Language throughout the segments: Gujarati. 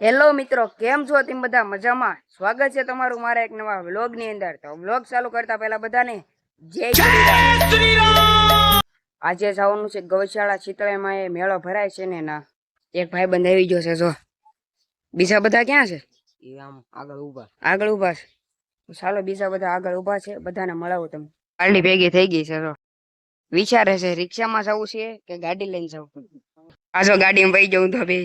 હેલો મિત્રો કેમ છો? તમે બધા મજામાં? સ્વાગત છે તમારું મારા એક નવા વ્લોગની અંદર. તો વ્લોગ ચાલુ કરતા પહેલા બધાને જય શ્રી રામ. આજે જવાનું છે ગૌશાળા ચિત્રામાં એ મેળો ભરાય છે ને ના એક ભાઈ બંધ આવી ગયો છે જો. બીજા બધા ક્યાં છે? એ આમ આગળ ઊભા આગળ ઊભા છે. ચાલો બીજા બધા આગળ ઊભા છે. બધાને મળાવું તમે ગાડી ભેગી થઈ ગઈ છે જો. વિચારે છે રિક્ષામાં જવું છે કે ગાડી લઈને જવું? આજો ગાડીમાં વહી જવું તો બે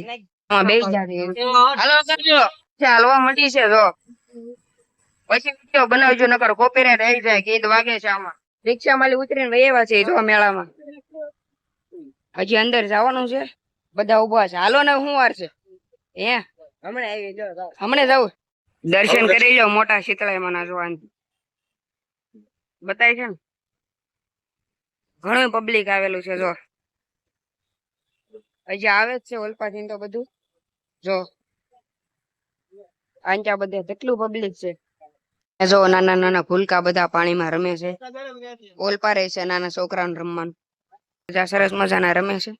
છે મટી છે જો. પછી વીડિયો બનાવજો નકર કોપીરાઈટ રહી જાય ગીત વાગે છે આમાં. રિક્ષા માલી ઉતરીને વહી છે જો મેળામાં. હજી અંદર જવાનું છે બધા ઊભા છે. હાલો ને શું વાર છે? હે? હમણાં આવી જો. હમણે જવું દર્શન કરી લો મોટા શીતળાઈ ના જોવાનું બતાય છે ને? ઘણું પબ્લિક આવેલું છે જો. હજી આવે જ છે ઓલપાથી તો બધું. જો. આંચા બધે કેટલું પબ્લિક છે. જો નાના નાના ભૂલકા બધા પાણીમાં રમે છે. ઓલપા રહે છે નાના છોકરાને રમવાનું. બધા સરસ મજાના રમે છે.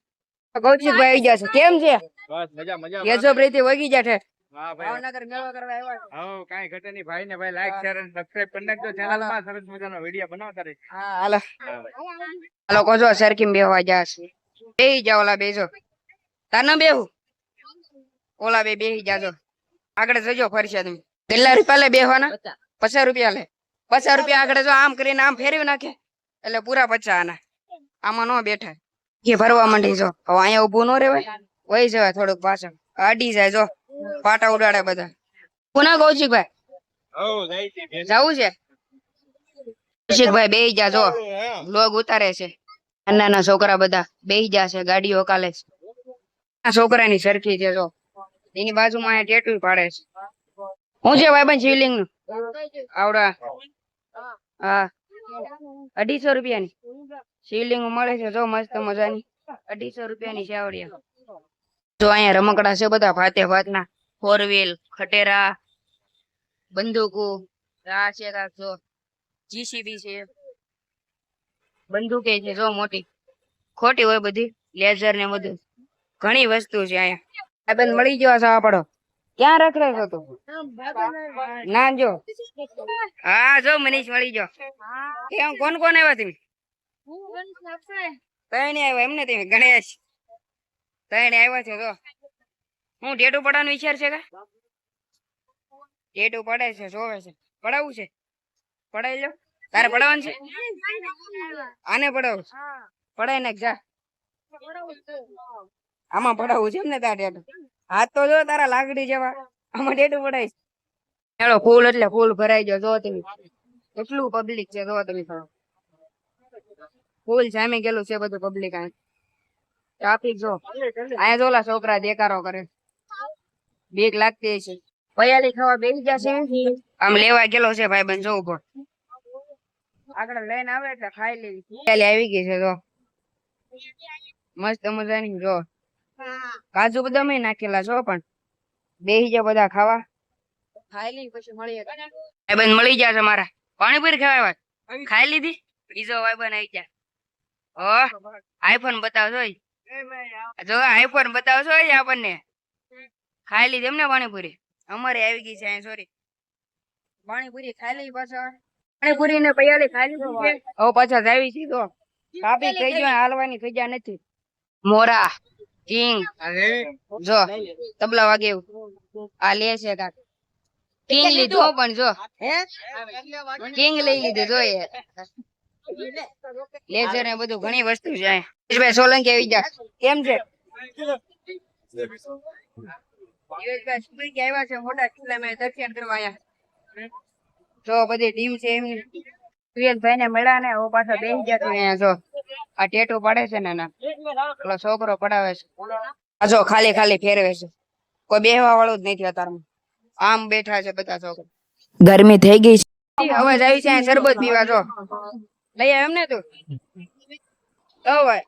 કૌશિકભાઈ આવી ગયા છે. કેમ છે? બસ મજા મજા યજો પ્રીતિ વગી જા છે. ભાવનગર મેળો કરવા આવ્યા છે. હવ ઘટે નહીં. ભાઈ ને ભાઈ લાઈક શેર અને સબસ્ક્રાઇબ કરી નાખજો. ચેનલમાં સરસ મજાનો વીડિયો બનાવતા રહે હા હાલો. હા ભાઈ. આ લોકો જો સરખી બેહવા જાશે બેહી જા ઓલા બેજો. તાના બેહું? ઓલા બે બેહી જાજો આગળ જજો ફરશે તમે કેટલા રૂપિયા લે બેહવાના? પચાસ. રૂપિયા લે. પચાસ રૂપિયા આગળ જો આમ કરીને આમ ફેરવી નાખે. એટલે પૂરા પચાસ આના. આમાં નો બેઠા. કે ભરવા માંડી જો. હવે અહીંયા ઊભું ન રેવાય વહી જવાય થોડુંક પાછળ. અડી જાય જો. પાટા ઉડાડે બધા. પુના કૌશિકભાઈ. જવું છે? કૌશિકભાઈ બેહી જા જો. લોગ ઉતારે છે. નાના છોકરા બધા બેહી છે. ગાડીઓ કાલે છે. આ છોકરાની સરખી છે જો. એની બાજુમાં ટેટુ પાડે છે. હું છે ભાઈબંધ શિવલિંગનું આવડા. હા. અઢીસો રૂપિયાની. શિવલિંગ મળે છે જો મસ્ત મજાની. અઢીસો રૂપિયાની ચાવડિયા જો અહીંયા રમકડા છે બધા ભાતે ભાતના. ફોર વ્હીલ ખટેરા, બંદૂકો. આ છે કાંક જીસીબી છે. બંદૂકે છે જો મોટી. ખોટી હોય બધી. લેઝર ને બધું. ઘણી વસ્તુ છે અહીંયા. બેન, મળી ગયો છે આપણો ક્યાં રખ રહ્યો તું? ના, જો. હા, જો, મનીષ, મળી ગયો. કેમ કોણ કોણ આવ્યા તમે? ત્રણે આવ્યા એમને તમે, ગણેશ. ત્રણે આવ્યા છો, જો. હું ટેટુ પડવાનો વિચાર છે કે? ટેટુ પડે છે, જોવે છે. પડાવવું છે? પડાવી લો. તારે પડાવવાનું છે? આને પડાવું? પડાય ને જા. આમાં પડાવું છે ને તારે ટેટુ હાથ તો જો તારા લાકડી જેવા. આમાં ડેડું પડાય ચાલો ફૂલ એટલે ફૂલ ભરાઈ ગયો. જો તમે. કેટલું પબ્લિક છે, જો તમે થોડો ફૂલ સામે ગયેલું છે બધું પબ્લિક આ. ટ્રાફિક જો. અહીંયા જોલા છોકરા દેકારો કરે. બીક લાગતી છે પયાલી ખાવા બેસી જશે આમ લેવા ગયેલો છે ભાઈ બંધ જો ઊભો. આગળ લઈને આવે એટલે ખાઈ લેવી પયાલી આવી ગઈ છે, જો. મસ્ત મજાની, જો. કાજુ બદામ નાખેલા છો પણ બેસી જા બધા ખાવા. ખાઈ લઈ પછી મળીએ. ભાઈ બંધ મળી જશે મારા. પાણીપુરી ખાવા આવ્યા ખાઈ લીધી? બીજો ભાઈ બંધ આવી જા ઓ આઈફોન બતાવજો જો આઈફોન બતાવશો આપણને. ખાઈ લીધી એમને પાણીપુરી? અમારે આવી ગઈ છે સોરી પાણીપુરી ખાઈ લઈ પાછા. પાણીપુરી ને પૈયાલી ખાઈ લીધી પાછા જાવી છે તો. કાપી થઈ ગયો હાલવાની થઈ ગયા નથી. મોરા. કિંગ જો તબલા વાગે આ લે છે કાક. કિંગ લીધો પણ જો. કિંગ લઈ લીધું જો એ. લેઝર ને બધું ઘણી વસ્તુ છે અહીંયા. ભાઈ સોલંકી આવી જા. કેમ છે? આવ્યા મોટા કિલ્લામાં દર્શન કરવા આવ્યા જો બધી ટીમ છે એમની. સુરેશભાઈ ને મળ્યા ને હવે પાછો બેસી ગયા અહીંયા જો. આ ટેટુ પડે છે ને પેલો છોકરો પડાવે છે. આ જો ખાલી ખાલી ફેરવે છે. કોઈ બેહવા વાળું જ નથી અત્યારમાં. આમ બેઠા છે બધા છોકરા. ગરમી થઈ ગઈ છે. હવે જાય છે શરબત પીવા જો. લઈ આવ એમ ને તું. તો ભાઈ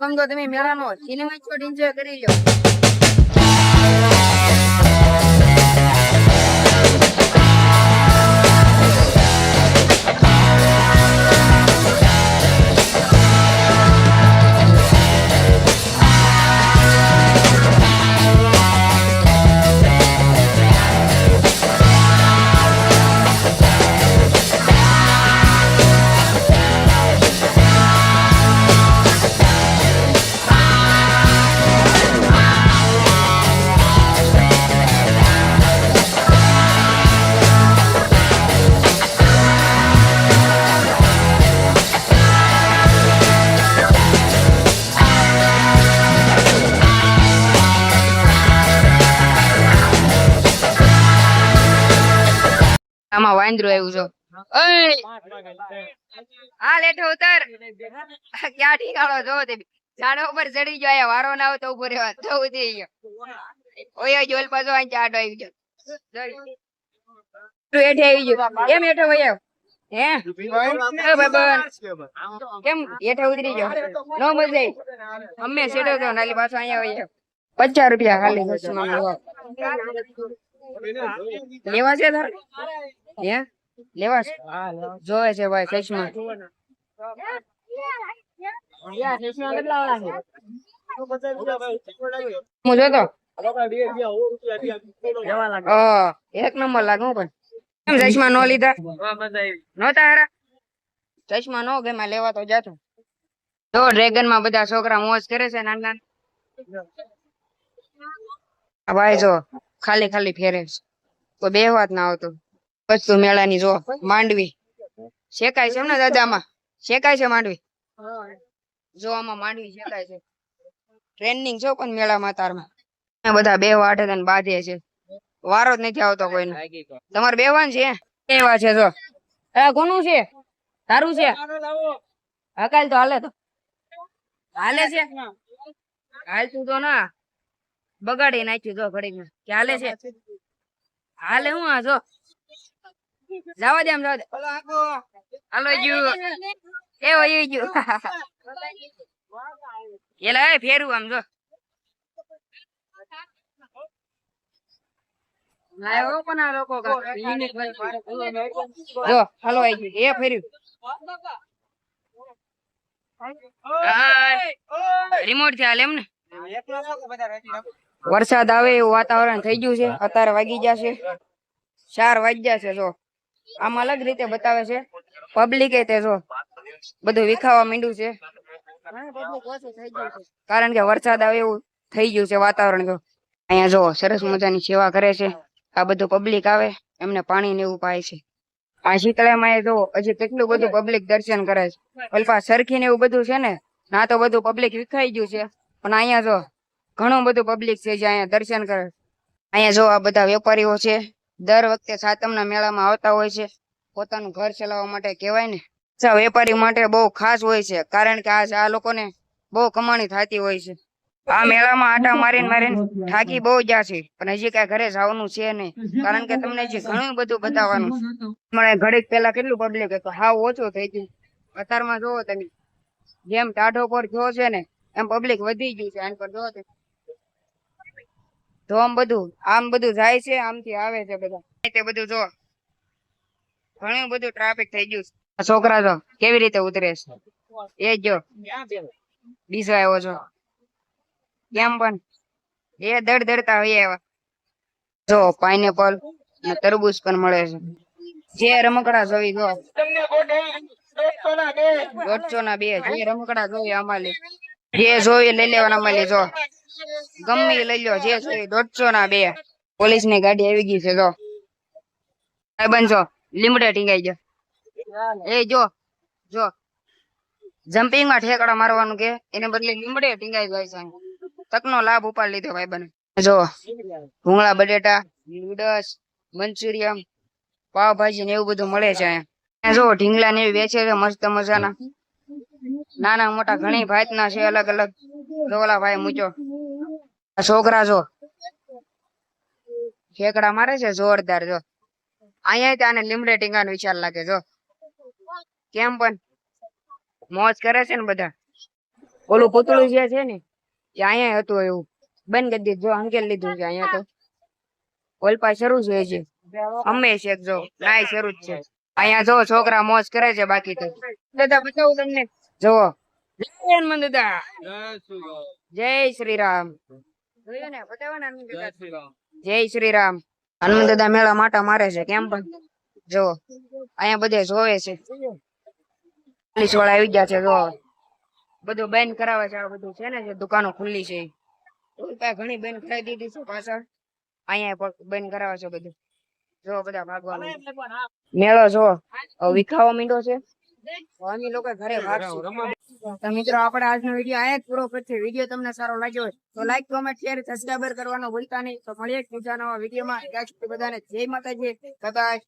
સમજો તમે મેળાનો સિનેમા ચોટ એન્જોય કરી લો માં વાંદરું આવ્યું છો ઓય લેઠો ઉતર. ક્યાં ઠીકાણો જો તે ઝાડ ઉપર ચડી ગયો અહીંયા વારો ના આવે તો ઊભો રહેવા તો ઉતરી ગયો. ઓય જોલ પાછો અહીં ચાટ આવી ગયો. તું હેઠે આવી ગયો. કેમ વહી હે? કેમ? હેઠે ઉતરી ગયો. નો મજા અમે સેટો તો નાલી પાછો અહીંયા પચાસ રૂપિયા ખાલી લેવા છે તારે? હે? લેવા છે? જોવે છે ભાઈ ચશ્મા. હું જોતો? એક નંબર લાગુ પણ. કેમ ચશ્મા નો લીધા? નહોતા હારા ચશ્મા નો ગમે લેવા તો જાતો જો ડ્રેગનમાં બધા છોકરા મોજ કરે છે નાના ભાઈ જો ખાલી ખાલી ફેરે કોઈ બે વાત ના આવતું. વસ્તુ મેળાની જો, માંડવી. શેકાય છે ને દાદામાં? શેકાય છે માંડવી? જો આમાં માંડવી શેકાય છે. ટ્રેનિંગ છો પણ મેળામાં તારમાં. બધા બે વાટે તને બાંધે છે. વારો જ નથી આવતો કોઈને. તમારે બેવાન છે? એવા છે જો. એ કોનું છે? તારું છે? હકાલ તો હાલે તો. હાલે છે? હાલ તું તો ના. બગાડી નાખ્યું જો ઘડીમાં કે હાલે છે? હાલે હું આ જો? જવા દે આમ જવા દે. હાલો જુ એ વયું જુ એલા એ ફેરું આમ જો. લાયો પણ આ લોકો? કાંઈક યુનિક વસ્તુ. જો હાલો આઈ ગયું. એ ફેર્યું. રિમોટથી હાલે એમ ને વરસાદ આવે એવું વાતાવરણ થઈ ગયું છે. અત્યારે વાગી જશે ચાર વાગ્યા છે જો. આમ અલગ રીતે બતાવે છે. પબ્લિક તે જો બધું વિખાવા માંડ્યું છે. કારણ કે વરસાદ આવે એવું થઈ ગયું છે વાતાવરણ જો. અહીંયા જો સરસ મજાની સેવા કરે છે. આ બધું પબ્લિક આવે એમને પાણી ને એવું પાય છે. આ શીતળામાં એ જો હજી કેટલું બધું પબ્લિક દર્શન કરે છે. અલ્પા સરખી ને એવું બધું છે ને ના તો બધું પબ્લિક વિખાઈ ગયું છે. પણ અહીંયા જો ઘણું બધું પબ્લિક છે જે અહીંયા દર્શન કરે. અહીંયા જો આ બધા વેપારીઓ છે, દર વખતે સાતમના મેળામાં આવતા હોય છે. પોતાનું ઘર ચલાવવા માટે કહેવાય ને. વેપારી માટે બહુ ખાસ હોય છે, કારણ કે આ આ લોકોને બહુ કમાણી થતી હોય છે. આ મેળામાં આટા મારીને મારીને થાકી બહુ ગયા છે, પણ હજી કઈ ઘરે જવાનું છે નહીં. કારણ કે તમને હજી ઘણું બધું બતાવવાનું. મને ઘડીક પેલા કેટલું પબ્લિક હતું? હાવ ઓછું થઈ ગયું. અત્યારમાં જોવો તમે, જેમ ટાઢો પર થયો છે ને, એમ પબ્લિક વધી ગયું છે. આની પર જોવો તમે. તો બધું, આમ બધું જાય છે, આમથી આવે છે બધા. તે બધું જો, ઘણું બધું ટ્રાફિક થઈ ગયું છે. છોકરા તો કેવી રીતે ઉતરે છે? એ જો બીજો આવ્યો છો કેમ પણ? એ દડ દડતા હોય એવા. જો પાઇનેપલ ને તરબૂચ પણ મળે છે. જે રમકડા જોઈ જો. દોઢસો ના બે, જે રમકડા જોઈ અમારી જે જોઈ લઈ લેવાના અમારી જો. ગમે લઈ લો, જે જોઈ દોઢસો ના બે. પોલીસની ગાડી આવી ગઈ છે, જો. બનશો લીમડે ટીંગાઈ ગયો. એ, જો જો. જમ્પિંગમાં ઠેકડા મારવાનું કે, એને બદલે લીમડે ટીંગાઈ જાય છે. તકનો લાભ ઉપાડ લીધો, ભાઈ બને. જો, ભૂંગળા, બટેટા નૂડલ્સ મંચુરિયમ પાવભાજી ને એવું બધું મળે છે અહીંયા. જો, ઢીંગલા ને એવી વેચે છે, મસ્ત મજાના. નાના મોટા ઘણી ભાતના છે અલગ અલગ જો ભાઈ મૂચો છોકરા જો ઠેકડા મારે છે જોરદાર જો. અહીંયા ત્યાં લીમડે ટીંગાનો વિચાર લાગે જો. કેમ પણ? મોજ કરે છે ને બધા. ઓલું પૂતળું જે છે ને, એ અહીંયા હતું એવું. બંધ કરી જો અંકેલ લીધું છે અહીંયા તો. ઓલપા શરૂ છે. હજી અમે છે જો, નાય શરૂ જ છે. અહીંયા જો છોકરા મોજ કરે છે બાકી તો. દાદા, બતાવું તમને. જોવો જય હનુમાન દાદા. જય શ્રી રામ. જોયું શ્રી રામ. હનુમાન દાદા મેળા માટા મારે છે કેમ પણ? જો અહીંયા બધે જોવે છે. પોલીસવાળા આવી ગયા છે જો. બધું બેન કરાવે છે આ બધું છે ને જે દુકાનો ખુલ્લી છે. ઘણી બેન કરાવી દીધી છે પાછળ. અહીંયા બેન કરાવે છે બધું. જો બધા ભાગવાનું મેળો જો વિખાવો વિખાવા માંડ્યો છે. અમે લોકો ઘરે ભાગશું. તો મિત્રો, આપણે આજનો વીડિયો આયા જ પૂરો કરશે. વીડિયો તમને સારો લાગ્યો હોય તો લાઈક કોમેન્ટ શેર સબસ્ક્રાઈબર કરવાનો ભૂલતા નહીં. તો મળીએ બીજા નવા વિડીયોમાં. ત્યાં સુધી બધાને જય માતાજી. કદાચ